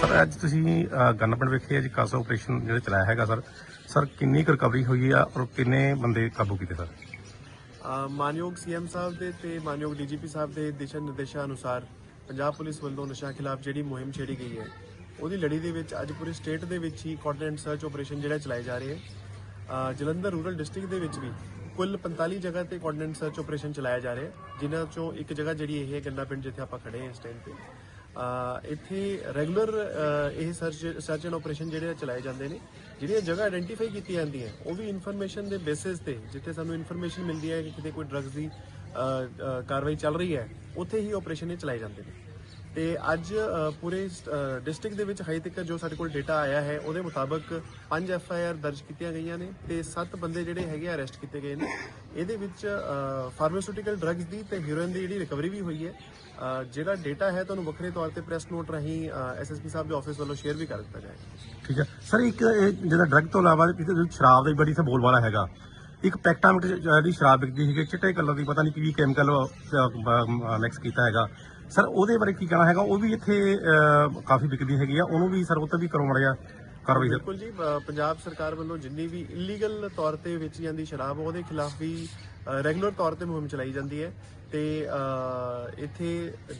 Sir ਅੱਜ ਤੁਸੀਂ ਅਹ gun ਪਿੰਡ ਵਿਖੇ ਅੱਜ ਕਾਸਾ ਆਪਰੇਸ਼ਨ ਜਿਹੜਾ ਚਲਾਇਆ ਹੈਗਾ ਸਰ। ਸਰ ਕਿੰਨੀ ਕੁ ਰਿਕਵਰੀ ਹੋਈ ਆ ਔਰ ਕਿੰਨੇ ਬੰਦੇ ਕਾਬੂ ਕੀਤੇ ਸਰ? ਅ, ਮਾਨਯੋਗ ਸੀਐਮ ਸਾਹਿਬ ਦੇ ਤੇ ਮਾਨਯੋਗ ਡੀਜੀਪੀ ਸਾਹਿਬ ਦੇ ਦਿਸ਼ਾ ਨਿਰਦੇਸ਼ਾਂ ਅਨੁਸਾਰ ਪੰਜਾਬ ਪੁਲਿਸ ਵੱਲੋਂ ਨਸ਼ਾ ਖਿਲਾਫ ਜਿਹੜੀ ਮੁਹਿੰਮ ਛੇੜੀ ਗਈ ਹੈ ਉਹਦੀ ਲੜੀ ਦੇ ਵਿੱਚ ਅੱਜ ਪੂਰੇ ਸਟੇਟ ਦੇ ਵਿੱਚ ਹੀ ਕੋਆਰਡੀਨੇਟ ਸਰਚ ਆਪਰੇਸ਼ਨ ਜਿਹੜਾ ਚਲਾਏ ਜਾ ਰਹੇ ਹੈ। ਜਲੰਧਰ ਰੂਰਲ ਡਿਸਟ੍ਰਿਕਟ ਦੇ ਵਿੱਚ ਵੀ ਕੁੱਲ 45 ਜਗ੍ਹਾ ਤੇ ਕੋਆਰਡੀਨੇਟ ਸਰਚ ਆਪਰੇਸ਼ਨ ਚਲਾਇਆ ਜਾ ਰਿਹਾ ਜਿਨ੍ਹਾਂ ਚੋਂ ਇੱਕ ਜਗ੍ਹਾ ਜਿਹੜੀ ਇਹ ਹੈ ਗੰਨਾ ਪਿੰਡ ਜਿੱਥੇ ਆਪਾਂ ਖੜੇ ਹਾਂ ਇਸ ਟਾਈਮ ਤੇ। ਇੱਥੇ ਰੈਗੂਲਰ ਇਹ ਸਰਚ ਸਰਚ ਐਂਡ ਆਪਰੇਸ਼ਨ ਜਿਹੜੇ ਆ ਚਲਾਏ ਜਾਂਦੇ ਨੇ, ਜਿਹੜੀਆਂ ਜਗ੍ਹਾ ਆਇਡੈਂਟੀਫਾਈ ਕੀਤੀਆਂ ਜਾਂਦੀਆਂ, ਉਹ ਵੀ ਇਨਫੋਰਮੇਸ਼ਨ ਦੇ ਬੇਸਿਸ ਤੇ, ਜਿੱਥੇ ਸਾਨੂੰ ਇਨਫੋਰਮੇਸ਼ਨ ਮਿਲਦੀ ਹੈ ਕਿ ਕਿਤੇ ਕੋਈ ਡਰੱਗਸ ਦੀ ਕਾਰਵਾਈ ਚੱਲ ਰਹੀ ਹੈ, ਉੱਥੇ ਹੀ ਆਪਰੇਸ਼ਨ ਇਹ ਚਲਾਏ ਜਾਂਦੇ ਨੇ। ਤੇ ਅੱਜ ਪੂਰੇ ਡਿਸਟ੍ਰਿਕਟ ਦੇ ਵਿੱਚ ਹਾਈ ਤੱਕ ਜੋ ਸਾਡੇ ਕੋਲ ਡਾਟਾ ਆਇਆ ਹੈ, ਉਹਦੇ ਮੁਤਾਬਕ 5 ਐਫ ਆਈ ਆਰ ਦਰਜ ਕੀਤੀਆਂ ਗਈਆਂ ਨੇ ਤੇ 7 ਬੰਦੇ ਜਿਹੜੇ ਹੈਗੇ ਅਰੈਸਟ ਕੀਤੇ ਗਏ ਨੇ। ਇਹਦੇ ਵਿੱਚ ਫਾਰਮਾਸਿਊਟੀਕਲ ਡਰੱਗਸ ਦੀ ਤੇ ਹੀਰੋਇਨ ਦੀ ਜਿਹੜੀ ਰਿਕਵਰੀ ਵੀ ਹੋਈ ਹੈ। ਜਿਹੜਾ ਡਾਟਾ ਹੈ ਤੁਹਾਨੂੰ ਵੱਖਰੇ ਤੌਰ ਤੇ ਪ੍ਰੈਸ ਨੋਟ ਰਾਹੀਂ ਐਸਐਸਪੀ ਸਾਹਿਬ ਦੇ ਆਫਿਸ ਵੱਲੋਂ ਸ਼ੇਅਰ ਵੀ ਕਰ ਦਿੱਤਾ ਜਾਏਗਾ। ਠੀਕ ਹੈ। ਸਰ, ਇੱਕ ਇਹ ਜਿਹੜਾ ਡਰੱਗ ਤੋਂ ਇਲਾਵਾ ਇਹਦੇ ਵਿੱਚ ਸ਼ਰਾਬ ਦਾ ਵੀ ਬੜੀ ਇੱਥੇ ਬੋਲਬਾਲਾ ਹੈਗਾ। ਇੱਕ ਪੈਕਟਾਮਿਕ ਜਿਹੜੀ ਸ਼ਰਾਬ ਵਿਕਦੀ ਹੈਗੀ ਚਿੱਟੇ ਕਲਰ ਦੀ ਪਤਾ ਨਹੀਂ ਕੀ ਕੈਮੀਕਲ ਮਿਕਸ ਕੀਤਾ ਹੈਗਾ। ਸਰ ਉਹਦੇ ਬਾਰੇ ਕੀ ਕਹਿਣਾ ਹੈਗਾ? ਉਹ ਵੀ ਇੱਥੇ ਅਹ, ਕਾਫੀ ਵਿਕਦੀ ਹੈਗੀ ਆ। ਉਹਨੂੰ ਵੀ ਸਰ ਉਹ ਤੋਂ ਵੀ ਕਰੋ ਮੜਿਆ ਕਾਰਵਾਈ ਸਰ ਬਿਲਕੁਲ ਜੀ ਅ, ਪੰਜਾਬ ਸਰਕਾਰ ਵੱਲੋਂ ਜਿੰਨੀ ਵੀ ਇਲੀਗਲ ਤੌਰ ਤੇ ਵੇਚੀ ਜਾਂਦੀ ਸ਼ਰਾਬ ਉਹਦੇ ਖਿਲਾਫ ਵੀ ਰੈਗੂਲਰ ਤੌਰ ਤੇ ਮੁਹਿੰਮ ਚਲਾਈ ਜਾਂਦੀ ਹੈ ਤੇ ਅ, ਇੱਥੇ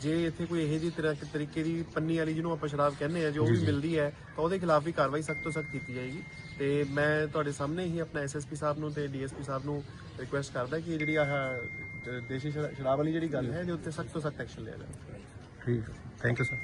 ਜੇ ਇੱਥੇ ਕੋਈ ਇਹੋ ਜਿਹੀ ਤਰ੍ਹਾਂ ਤਰੀਕੇ ਦੀ ਪੰਨੀ ਵਾਲੀ ਜਿਹਨੂੰ ਆਪਾਂ ਸ਼ਰਾਬ ਕਹਿੰਦੇ ਆ ਜੋ ਵੀ ਮਿਲਦੀ ਹੈ ਤਾਂ ਉਹਦੇ ਖਿਲਾਫ ਵੀ ਕਾਰਵਾਈ ਸਖਤ ਤੋਂ ਸਖਤ ਕੀਤੀ ਜਾਏਗੀ। ਤੇ ਮੈਂ ਤੁਹਾਡੇ ਸਾਹਮਣੇ ਹੀ ਆਪਣਾ ਐਸਐਸਪੀ ਸਾਹਿਬ ਨੂੰ ਤੇ ਡੀਐਸਪੀ ਸਾਹਿਬ ਨੂੰ ਰਿਕੁਐਸਟ ਕਰਦਾ ਕਿ ਜਿਹੜੀ ਆਹ ਦੇਸ਼ੀ ਸ਼ਰਾ- ਸ਼ਰਾਬ ਵਾਲੀ ਜਿਹੜੀ ਗੱਲ ਹੈ ਇਹਦੇ ਉੱਤੇ ਸਖਤ ਤੋਂ ਸਖਤ ਐਕਸ਼ਨ ਲਿਆ ਜਾਵੇ। ਠੀਕ ਥੈਂਕ ਯੂ ਸਰ